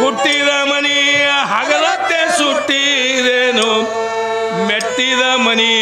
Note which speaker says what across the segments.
Speaker 1: ಹುಟ್ಟಿದ ಹಗಲತ್ತೆ ಮೆಟ್ಟಿದ ಮನಿ.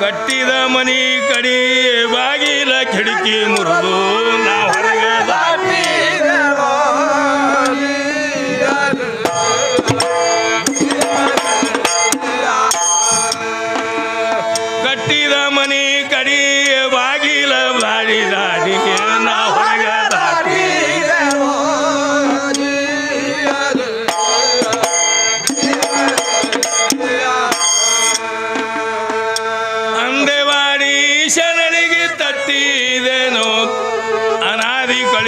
Speaker 1: ಕಟ್ಟಿದ ಮನಿ ಕಡಿ ಬಾಗಿಲ ಕಿಡಕಿ ಮುರಿದು ನಾವು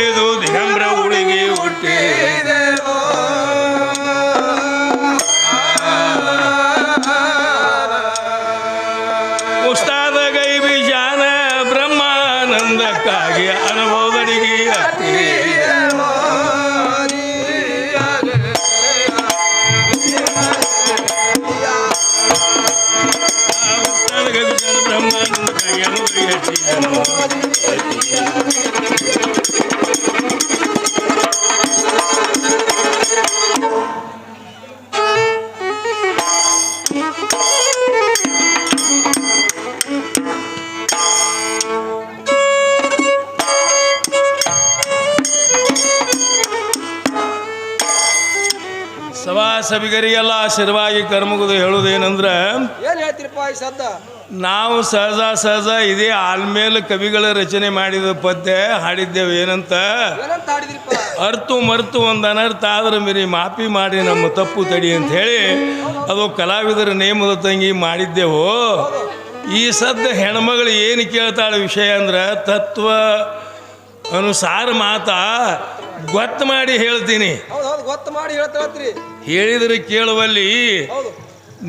Speaker 1: లేదు ಸಭಾ ಸಭಿಗರಿಗೆಲ್ಲ ಆಶೀರ್ವಾಗಿ ಕರ್ಮಗುದು ಹೇಳುವುದೇನಂದ್ರೆ
Speaker 2: ಏನ್ ಹೇಳ್ತೀರಪ್ಪ ಈ ಸದ್ದ
Speaker 1: ನಾವು ಸಹಜ ಸಹಜ ಇದೇ ಆಲ್ಮೇಲೆ ಕವಿಗಳ ರಚನೆ ಮಾಡಿದ ಪದ್ಯ ಹಾಡಿದ್ದೇವೆ. ಏನಂತ?
Speaker 2: ಏನಂತ ಹಾಡಿದ್ರಿಪ್ಪ?
Speaker 1: ಅರ್ತು ಮರ್ತು ಒಂದು ಅನರ್ಥ ಆದ್ರೆ ಮಿರಿ ಮಾಪಿ ಮಾಡಿ ನಮ್ಮ ತಪ್ಪು ತಡಿ ಅಂತ ಹೇಳಿ ಅದು ಕಲಾವಿದರ ನೇಮದ ತಂಗಿ ಮಾಡಿದ್ದೆವು. ಈ ಸದ್ದ ಹೆಣ್ಮಗಳು ಏನು ಕೇಳ್ತಾಳೆ ವಿಷಯ ಅಂದ್ರೆ ತತ್ವ ಅನುಸಾರ ಮಾತಾ ಗೊತ್ತು ಮಾಡಿ ಹೇಳ್ತೀನಿ.
Speaker 2: ಗೊತ್ತು ಮಾಡಿ ಹೇಳ್ತಾರತ್ರಿ
Speaker 1: ಹೇಳಿದ್ರೆ ಕೇಳುವಲ್ಲಿ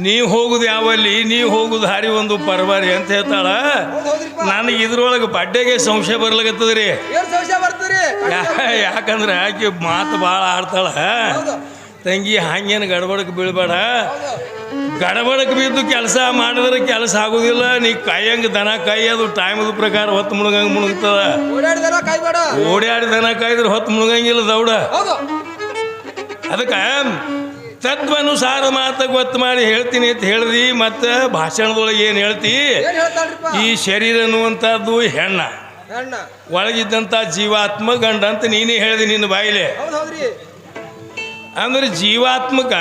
Speaker 1: ನೀವು ಹೋಗುದು ಯಾವಲ್ಲಿ ನೀವು ಹೋಗುದು ಹಾರಿ ಒಂದು ಪರವಾರಿ ಅಂತ ಹೇಳ್ತಾಳ. ನನಗೆ ಇದ್ರೊಳಗೆ ಬಡ್ಡೆಗೆ ಸಂಶಯ ಬರ್ಲಾಗತ್ತದ್ರಿ ಯಾಕಂದ್ರೆ ಆಕೆ ಮಾತು ಭಾಳ ಆಡ್ತಾಳ. ತಂಗಿ ಹಂಗೇನು ಗಡಬಡಕ್ಕೆ ಬೀಳ್ಬೇಡ. ಗಡಬಡಕ್ಕೆ ಬಿದ್ದು ಕೆಲಸ ಮಾಡಿದ್ರೆ ಕೆಲಸ ಆಗೋದಿಲ್ಲ. ನೀ ಕಾಯಂಗೆ ದನ ಕಾಯಿ ಅದು ಟೈಮದ ಪ್ರಕಾರ ಹೊತ್ತು ಮುಳುಗಂಗೆ ಮುಳುಗ್ತದ. ಓಡಾಡಿ ದನ ಕಾಯ್ದ್ರೆ ಹೊತ್ತು ಮುಳುಗಂಗಿಲ್ಲ ದೌಡ. ಅದಕ್ಕೆ ತದ್ವನುಸಾರ ಮಾತು ಗೊತ್ತು ಮಾಡಿ ಹೇಳ್ತೀನಿ ಅಂತ ಹೇಳ್ದಿ ಮತ್ತು ಭಾಷಣದೊಳಗೆ ಏನು ಹೇಳ್ತಿ? ಈ ಶರೀರ ಅನ್ನುವಂಥದ್ದು ಹೆಣ್ಣ.
Speaker 2: ಹೆಣ್ಣ.
Speaker 1: ಒಳಗಿದ್ದಂಥ ಜೀವಾತ್ಮ ಗಂಡ ಅಂತ ನೀನೇ ಹೇಳಿದೆ ನಿನ್ನ ಬಾಯಿಲೆ.
Speaker 2: ಹೌದು ಹೌದ್ರಿ.
Speaker 1: ಅಂದ್ರೆ ಜೀವಾತ್ಮಕ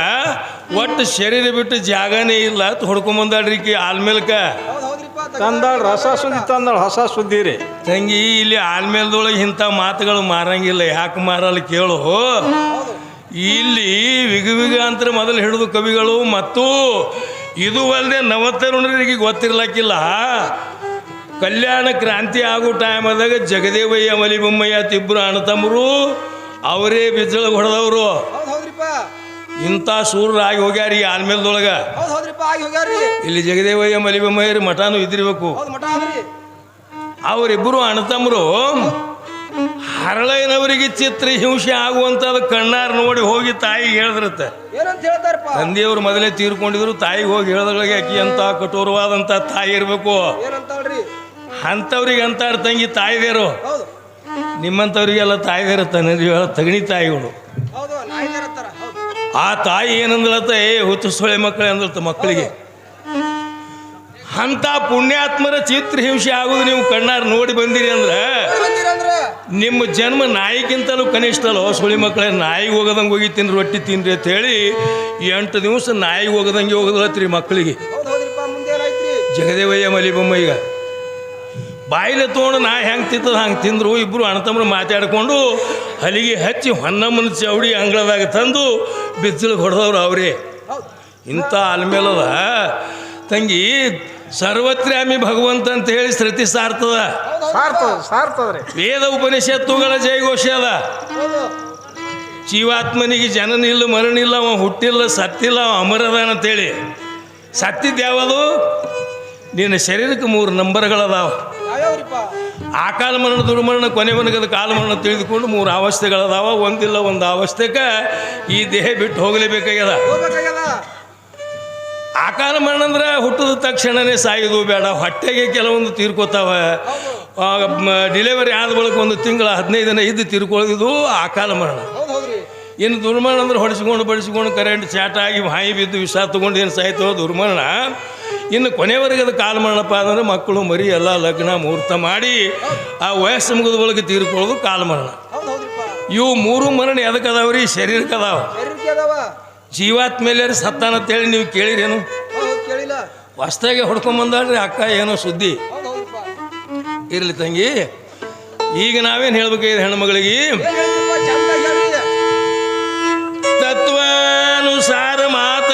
Speaker 1: ಒಟ್ಟು ಶರೀರ ಬಿಟ್ಟು ಜಾಗನೇ ಇಲ್ಲ ಅಂತ ಹೊಡ್ಕೊಂಬಂದಾಳ್ರಿ ಕಿ ಆಲ್ಮೇಲ್ಕ
Speaker 2: ಹೌದು ಹೌದ್ರಿಪ್ಪ
Speaker 3: ತಂದಾಳ ರಸ ಸುದ್ದಿ ತಂದಾಳ ಹೊಸ ಸುದ್ದಿ ರೀ.
Speaker 1: ತಂಗಿ ಇಲ್ಲಿ ಆಲ್ಮೇಲ್ದೊಳಗೆ ಇಂಥ ಮಾತುಗಳು ಮಾರಂಗಿಲ್ಲ ಯಾಕೆ ಮಾರಲ್ಲ ಕೇಳು. ಇಲ್ಲಿ ವಿಗ ವಿಗ ಅಂತ ಮೊದಲು ಹಿಡಿದು ಕವಿಗಳು ಮತ್ತು ಇದು ಅಲ್ಲದೆ ನವತರುಣರಿಗೆ ಗೊತ್ತಿರ್ಲಕ್ಕಿಲ್ಲ. ಕಲ್ಯಾಣ ಕ್ರಾಂತಿ ಆಗೋ ಟೈಮದಾಗ ಜಗದೇವಯ್ಯ ಮಲಿಬೊಮ್ಮಯ್ಯ ತಿಬ್ಬರು ಅಣ್ಣತಮ್ಮರು ಅವರೇ ಬಿಜ್ಜಳಗೆ ಹೊಡೆದವರು. ಇಂಥ ಸೂರ್ಯರಾಗಿ ಹೋಗ್ಯಾರ ಆಲ್ಮೇಲ್ದೊಳಗೆ. ಇಲ್ಲಿ ಜಗದೇವಯ್ಯ ಮಲಿಬೊಮ್ಮಯ್ಯ ಮಠಾನು ಇದ್ದಿರ್ಬೇಕು. ಅವರಿಬ್ಬರು ಅಣ್ಣತಮ್ಮರು ಹರಳಯ್ಯನವರಿಗೆ ಚಿತ್ರ ಹಿಂಸೆ ಆಗುವಂಥದ್ದು ಕಣ್ಣಾರ್ ನೋಡಿ ಹೋಗಿ ತಾಯಿಗೆ ಹೇಳಿದ್ರತ್ತೆ ತಂದೆಯವರು ಮೊದಲೇ ತೀರ್ಕೊಂಡಿದ್ರು ತಾಯಿಗೆ ಹೋಗಿ ಹೇಳಿದ್ರೊಳಗೆ ಅಕ್ಕಿ ಅಂತ ಕಠೋರವಾದಂಥ ತಾಯಿ ಇರಬೇಕು. ಅಂಥವ್ರಿಗೆ ಅಂತಾರ ತಂಗಿ ತಾಯಿದೇರು. ನಿಮ್ಮಂಥವ್ರಿಗೆಲ್ಲ ತಾಯಿದೇರ ತನರಿ ತಗಣಿ ತಾಯಿಗಳು. ಆ ತಾಯಿ ಏನಂದ್ಲತ್ತ ಏ ಹುತ್ತು ಸೊಳೆ ಮಕ್ಕಳು ಅಂದ್ಲತ್ತ ಮಕ್ಕಳಿಗೆ. ಅಂಥ ಪುಣ್ಯಾತ್ಮರ ಚಿತ್ರ ಹಿಂಸೆ ಆಗೋದು ನೀವು ಕಣ್ಣಾರು ನೋಡಿ ಬಂದಿರಿ ಅಂದ್ರೆ ನಿಮ್ಮ ಜನ್ಮ ನಾಯಿಗಿಂತಲೂ ಕನಿಷ್ಠ ಅಲ್ಲ ಸುಳಿ ಮಕ್ಕಳೇ ನಾಯಿಗೆ ಹೋಗದಂಗೆ ಹೋಗಿ ತಿನ್ರಿ ರೊಟ್ಟಿ ತಿನ್ರಿ ಅಂತ ಹೇಳಿ ಎಂಟು ದಿವಸ ನಾಯಿಗೆ ಹೋಗದಂಗೆ ಹೋಗದತ್ರಿ ಮಕ್ಕಳಿಗೆ. ಜಗದೇವಯ್ಯ ಮಲಿಬೊಮ್ಮ ಈಗ. ಬಾಯಿಲೆ ತೊಗೊಂಡು ನಾ ಹೆಂಗೆ ತಿಂತದ ಹಂಗೆ ತಿಂದರು ಇಬ್ಬರು ಅಣ್ಣತಮ್ಮರು ಮಾತಾಡಿಕೊಂಡು ಹಲಿಗೆ ಹಚ್ಚಿ ಹೊನ್ನಮ್ಮನ ಚೌಡಿ ಅಂಗಳದಾಗ ತಂದು ಬಿಸಿಲು ಹೊಡೆದವ್ರು ಅವರೇ. ಇಂಥ ಅಲ್ಮೇಲದ ತಂಗಿ ಸರ್ವತ್ರ್ಯಾಮಿ ಭಗವಂತ ಅಂತ ಹೇಳಿ ಶ್ರುತಿ ಸಾರ್ತದ.
Speaker 3: ಸಾರ್ತದ್ರಿ.
Speaker 1: ವೇದ ಉಪನಿಷತ್ತುಗಳ ಜಯಘೋಷ ಅದ. ಜೀವಾತ್ಮನಿಗೆ ಜನನಿಲ್ಲ ಮರಣಿಲ್ಲ ಅವ ಹುಟ್ಟಿಲ್ಲ ಸತ್ತಿಲ್ಲ ಅವ ಅಮರದಾನ ಅಂತೇಳಿ ಸತ್ತಿದ್ದು ಯಾವುದು? ನಿನ್ನ ಶರೀರಕ್ಕೆ ಮೂರು ನಂಬರ್ಗಳದಾವ.
Speaker 2: ಆ
Speaker 1: ಕಾಲ ಮರಣ ದುರ್ಮರಣ ಕೊನೆ ಮನಗದ ಕಾಲ ಮರಣ ತಿಳಿದುಕೊಂಡು ಮೂರು ಅವಸ್ಥೆಗಳದಾವ. ಒಂದಿಲ್ಲ ಒಂದು ಅವಸ್ಥೆಗೆ ಈ ದೇಹ ಬಿಟ್ಟು ಹೋಗಲೇಬೇಕಾಗ್ಯದ. ಮರಣ ಅಂದ್ರೆ ಹುಟ್ಟಿದ ತಕ್ಷಣನೇ ಸಾಯೋದು ಬೇಡ. ಹೊಟ್ಟೆಗೆ ಕೆಲವೊಂದು ತೀರ್ಕೋತಾವ. ಡಿಲೆವರಿ ಆದ ಬಳಿಕ ಒಂದು ತಿಂಗಳ ಹದಿನೈದು ದಿನ ಇದ್ದು ತೀರ್ಕೊಳ್ಳೋದು ಆಕಾಲ ಮರಣ. ಇನ್ನು ದುರ್ಮರಣ ಅಂದ್ರೆ ಹೊಡಿಸ್ಕೊಂಡು ಬಡಿಸ್ಕೊಂಡು ಕರೆಂಟ್ ಚಾಟ ಆಗಿ ಹಾಯಿ ಬಿದ್ದು ವಿಷ ತಗೊಂಡು ಏನು ಸಾಯ್ತೋ ದುರ್ಮರಣ. ಇನ್ನು ಕೊನೆವರೆಗೆ ಅದು ಕಾಲ ಮರಣಪ್ಪ ಅಂದ್ರೆ ಮಕ್ಕಳು ಮರಿ ಎಲ್ಲ ಲಗ್ನ ಮುಹೂರ್ತ ಮಾಡಿ ಆ ವಯಸ್ಸು ಮುಗಿದ ಬಳಿಕ ತೀರ್ಕೊಳ್ಳೋದು ಕಾಲ ಮರಣ. ಇವು ಮೂರು ಮರಣ ಎದಕ್ಕೆ ಅದಾವ್ರಿ? ಶರೀರಕ್ಕೆ ಅದಾವ.
Speaker 2: ಶರೀರಕ್ಕೆ ಮೇಲೆ
Speaker 1: ಜೀವಾತ್ಮೇಲೆ ಸತ್ತಾನ ಅಂತೇಳಿ ನೀವು ಕೇಳಿರೇನು? ಹೊಸದಾಗಿ ಹೊಡ್ಕೊಂಬಂದಾಳ್ರಿ ಅಕ್ಕ ಏನೋ ಸುದ್ದಿ. ಇರಲಿ ತಂಗಿ ಈಗ ನಾವೇನು ಹೇಳ್ಬೇಕಾಗಿದೆ ಹೆಣ್ಮಗಳಿಗೆ? ತತ್ವಾನುಸಾರ ಮಾತ.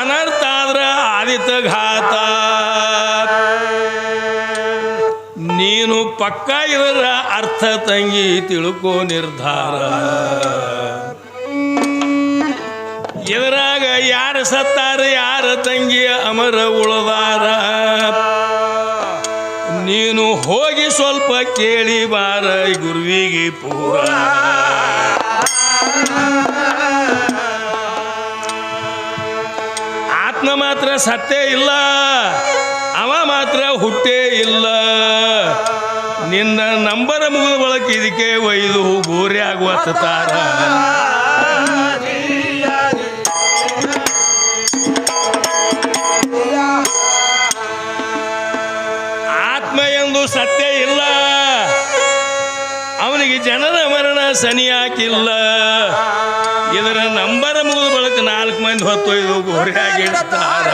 Speaker 1: ಅನರ್ಥ ಆದ್ರ ಆದಿತ ಘಾತ ನೀನು ಪಕ್ಕ ಇರ ಅರ್ಥ ತಂಗಿ ತಿಳ್ಕೋ ನಿರ್ಧಾರ. ಇದರಾಗ ಯಾರು ಸತ್ತಾರ, ಯಾರ ತಂಗಿಯ ಅಮರ ಉಳದಾರ ನೀನು ಹೋಗಿ ಸ್ವಲ್ಪ ಕೇಳಿ ಬಾರ ಗುರುವಿಗೆ ಪೂರ. ಆತ್ಮ ಮಾತ್ರ ಸತ್ತೇ ಇಲ್ಲ, ಅವ ಮಾತ್ರ ಹುಟ್ಟೇ ಇಲ್ಲ. ನಿನ್ನ ನಂಬರ ಮುಗಿದ ಬಳಕ ಇದಕ್ಕೆ ಒಯ್ದು ಗೋರೆ ಆಗುವ ಮರಣ ಸನಿಯಾಕಿಲ್ಲ. ಇದರ ನಂಬರ ಮುಗಿದ ಬಳಕ ನಾಲ್ಕು ಮಂದಿ ಹೊತ್ತೊಯ್ದು ಗೋರಿಯಾಗಿಡ್ತಾರ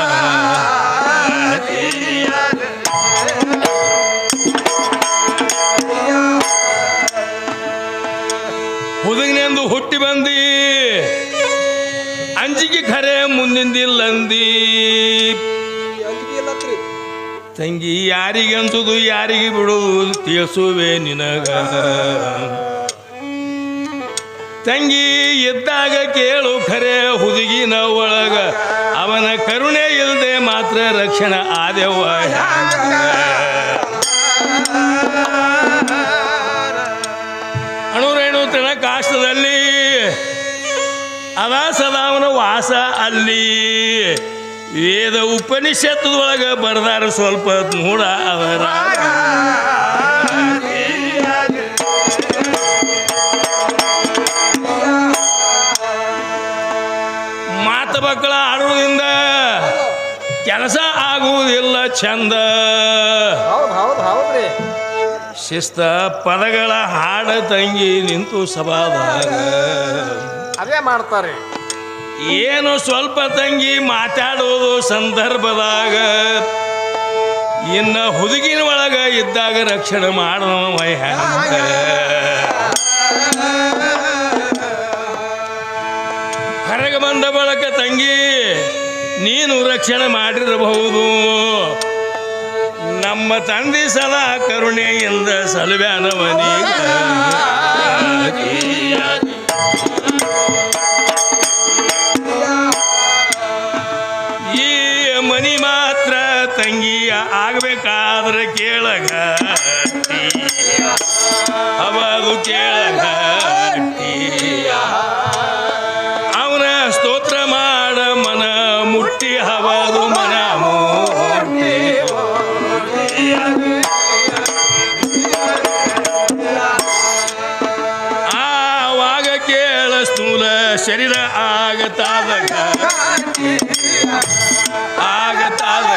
Speaker 1: ಹುದುಗಿನೆಂದು ಹುಟ್ಟಿ ಬಂದಿ. ಅಂಜಿಕೆ ಖರೆ ಮುಂದಿಂದಿಲ್ಲಂದಿ. ತಂಗಿ ಯಾರಿಗೆ ಯಾರಿಗಂತದು ಯಾರಿಗೆ ಬಿಡುವುದು ತಿಳಿಸುವೆ ನಿನಗ. ತಂಗಿ ಎದ್ದಾಗ ಕೇಳು ಖರೆ ಹುದುಗಿನ ಒಳಗ. ಅವನ ಕರುಣೆ ಇಲ್ಲದೆ ಮಾತ್ರ ರಕ್ಷಣೆ ಆದೆವ? ಅಣುರೇಣು ತಣ ಕಾಷ್ಟದಲ್ಲಿ ಅದ ಸದಾವನ ವಾಸ ಅಲ್ಲಿ. ವೇದ ಉಪನಿಷತ್ತದೊಳಗ ಬರ್ದಾರ ಸ್ವಲ್ಪ ನೋಡ ಅವರ. ಮಕ್ಕಳ ಆಡುವುದರಿಂದ ಕೆಲಸ ಆಗುವುದಿಲ್ಲ ಚಂದ. ಶಿಸ್ತ ಪದಗಳ ಹಾಡ ತಂಗಿ ನಿಂತು ಸಭಾದಾಗ.
Speaker 3: ಅದೇ ಮಾಡ್ತಾರೆ.
Speaker 1: ಏನು ಸ್ವಲ್ಪ ತಂಗಿ ಮಾತಾಡೋದು ಸಂದರ್ಭದಾಗ. ಇನ್ನ ಹುದುಗಿನ ಒಳಗ ಇದ್ದಾಗ ರಕ್ಷಣೆ ಮಾಡವ ಬಂದ ಬಳಕ ತಂಗಿ, ನೀನು ರಕ್ಷಣೆ ಮಾಡಿರಬಹುದು. ನಮ್ಮ ತಂದೆ ಸದಾ ಕರುಣೆಯಿಂದ ಸಲುವ್ಯಾನವನಿ ಈ ಮನಿ ಮಾತ್ರ ತಂಗಿಯ ಆಗಬೇಕಾದ್ರೆ ಕೇಳಗ ಅವಾಗ ಕೇಳಗ ಶರೀರ ಆಗತಾದ ಆಗತಾದ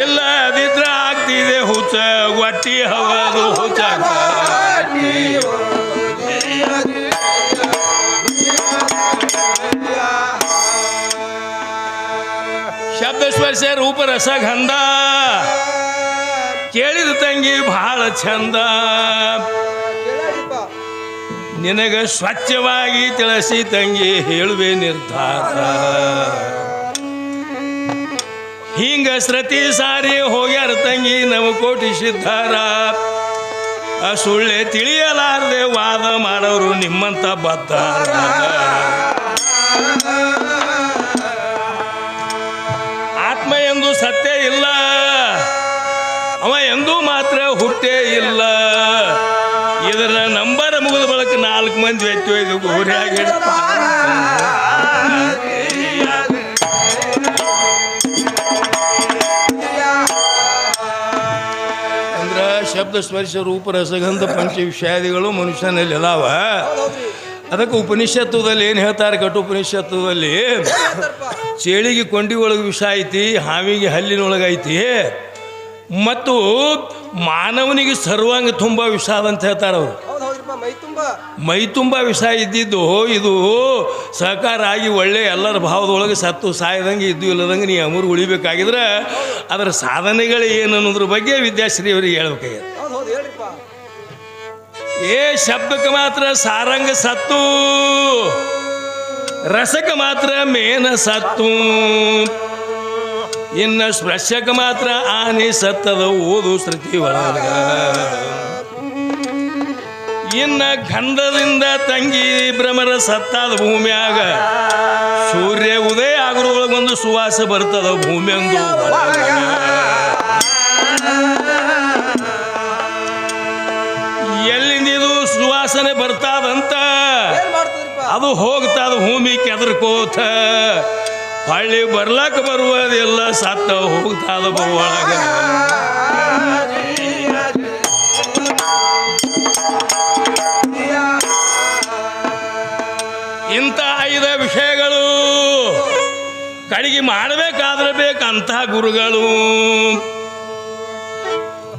Speaker 1: ಇಲ್ಲದಿದ್ರ ಆಗ್ತಿದೆ ಹುಚ್ಚ, ಒಟ್ಟಿ ಹವದು ಹುಚ್ಚ ಶಬ್ದ ಸ್ಪರ್ಶ ರೂಪ ರಸ ಗಂಧ. ಕೇಳಿದ ತಂಗಿ ಬಹಳ ಚಂದ. ನಿನಗ ಸ್ವಚ್ಛವಾಗಿ ತಿಳಿಸಿ ತಂಗಿ ಹೇಳುವೆ ನಿರ್ಧಾರ. ಹಿಂಗ ಸೃತಿ ಸಾರಿ ಹೋಗ್ಯಾರ ತಂಗಿ ನವಕೋಟಿ ಸಿದ್ಧಾರ. ಆ ಸುಳ್ಳೆ ತಿಳಿಯಲಾರದೆ ವಾದ ಮಾಡೋರು ನಿಮ್ಮಂತ ಬದ್ದಾರ ಬಳಕ ನಾಲ್ಕು ಮಂದಿ ವ್ಯಕ್ತಿ ಇದು ಗೋರಿಯಾಗಿ ಅಂದ್ರೆ ಶಬ್ದ ಸ್ಪರ್ಶ ರೂಪ ರಸಗಂಧ ಪಂಚ ವಿಷಯಾದಿಗಳು ಮನುಷ್ಯನಲ್ಲಿ ಅದಾವ. ಅದಕ್ಕೆ ಉಪನಿಷತ್ವದಲ್ಲಿ ಏನು ಹೇಳ್ತಾರೆ ಕಟ್ಟು
Speaker 2: ಉಪನಿಷತ್ವದಲ್ಲಿ
Speaker 1: ಚೇಳಿಗೆ ಕೊಂಡಿ ಒಳಗೆ ವಿಷ ಐತಿ, ಹಾವಿಗೆ ಹಲ್ಲಿನೊಳಗೈತಿ ಮತ್ತು ಮಾನವನಿಗೆ ಸರ್ವಾಂಗ ತುಂಬ ವಿಷ ಅಂತ ಹೇಳ್ತಾರೆ ಅವರು.
Speaker 2: ಮೈ ತುಂಬಾ.
Speaker 1: ವಿಷ ಇದ್ದಿದ್ದು ಇದು ಸಹಕಾರ ಆಗಿ ಒಳ್ಳೆ ಎಲ್ಲರ ಭಾವದೊಳಗೆ ಸತ್ತು ಸಾಯದಂಗೆ ಇದ್ದು ಇಲ್ಲದಂಗೆ ನೀ ಅಮೂರು ಉಳಿಬೇಕಾಗಿದ್ರೆ ಅದರ ಸಾಧನೆಗಳು ಏನು ಅನ್ನೋದ್ರ ಬಗ್ಗೆ ವಿದ್ಯಾಶ್ರೀ ಅವರಿಗೆ ಹೇಳ್ಬೇಕಾಗಿದೆ
Speaker 2: ಹೇಳ್ರಿಪ್ಪ.
Speaker 1: ಏ ಶಬ್ದಕ್ಕೆ ಮಾತ್ರ ಸಾರಂಗ ಸತ್ತು ರಸಕ್ಕೆ ಮಾತ್ರ ಮೇನ ಸತ್ತು ಇನ್ನ ಸ್ಪರ್ಶಕ್ಕೆ ಮಾತ್ರ ಆನೆ ಸತ್ತದ ಓದು ಶ್ರುತಿ ಒಳಗ. ಇನ್ನ ಗಂಧದಿಂದ ತಂಗಿ ಭ್ರಮರ ಸತ್ತಾದ ಭೂಮಿಯಾಗ ಸೂರ್ಯ ಉದಯ ಆಗುರೊಳಗೊಂದು ಸುವಾಸ ಬರ್ತದ ಭೂಮಿಯಂದು. ಎಲ್ಲಿಂದ ಇದು ಸುವಾಸನೆ ಬರ್ತಾದಂತ? ಅದು ಹೋಗ್ತಾದ ಭೂಮಿ ಕೆದರ್ಕೋತ. ಹಳ್ಳಿ ಬರ್ಲಕ್ಕ ಬರುವುದಿಲ್ಲ ಸತ್ತ ಹೋಗ್ತಾದ ಒಳಗ ಕಡಿಗೆ ಮಾಡಬೇಕಾದ್ರೆ ಬೇಕಂತಹ ಗುರುಗಳು.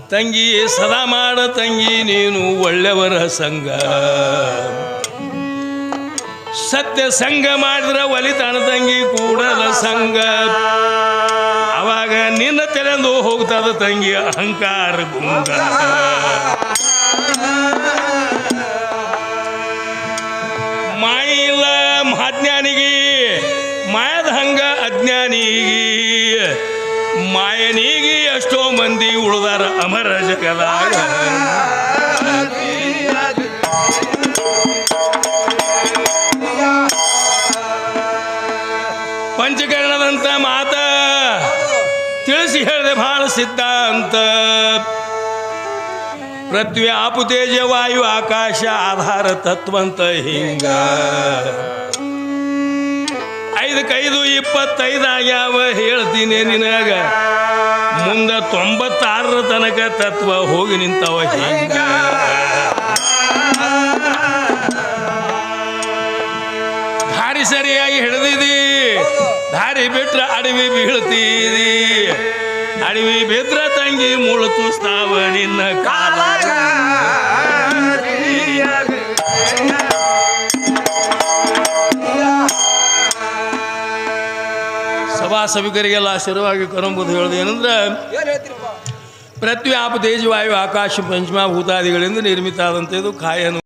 Speaker 1: ತಂಗಿ, ಸದಾ ಮಾಡ ತಂಗಿ, ನೀನು ಒಳ್ಳೆಯವರ ಸಂಘ. ಸತ್ಯ ಸಂಘ ಮಾಡಿದ್ರೆ ಒಲಿತಾನ ತಂಗಿ, ಕೂಡಲ ಸಂಘ. ಅವಾಗ ನಿನ್ನ ತೆರೆದು ಹೋಗ್ತದ ತಂಗಿ ಅಹಂಕಾರ ಗುಂಗ ಅಜ್ಞಾನಿಗೆ ಮಾಯನಿಗೆ ಎಷ್ಟೋ ಮಂದಿ ಉಳಿದಾರ ಅಮರ ಜಗದಾಗ ಪಂಚಕರಣದಂತ ಮಾತ ತಿಳಿಸಿ ಹೇಳಿದೆ ಬಹಳ ಸಿದ್ಧಾಂತ. ಪೃಥ್ವಿ ಆಪು ತೇಜ ವಾಯು ಆಕಾಶ ಆಧಾರ ತತ್ವಂತ ಹಿಂಗ. ಐದಕ್ಕೈದು ಇಪ್ಪತ್ತೈದು ಆಗ್ಯಾವ ಹೇಳ್ತೀನಿ ನಿನಗ. ಮುಂದ ತೊಂಬತ್ತಾರರ ತನಕ ತತ್ವ ಹೋಗಿ ನಿಂತವ ಭಾರಿ ಸರಿಯಾಗಿ ಹಿಡಿದಿದಿ. ದಾರಿ ಬಿಟ್ರ ಅಡವಿ ಬೀಳ್ತೀರಿ ಅಡವಿ ಬಿದ್ರ ತಂಗಿ ಮುಳು ತೂಸ್ತಾವ ನಿನ್ನ ಕಾಲ. ಸಭಾ ಸಭಿಕರಿಗೆಲ್ಲ ಆಶೀರ್ವಾಗಿ ಕರಂಬುದು ಹೇಳೋದು ಏನಂದ್ರೆ ಪೃಥ್ವಿ ಆಪ ತೇಜವಾಯು ಆಕಾಶ ಪಂಚಮಭೂತಾದಿಗಳಿಂದ ನಿರ್ಮಿತ ಆದಂಥದ್ದು ಕಾಯನು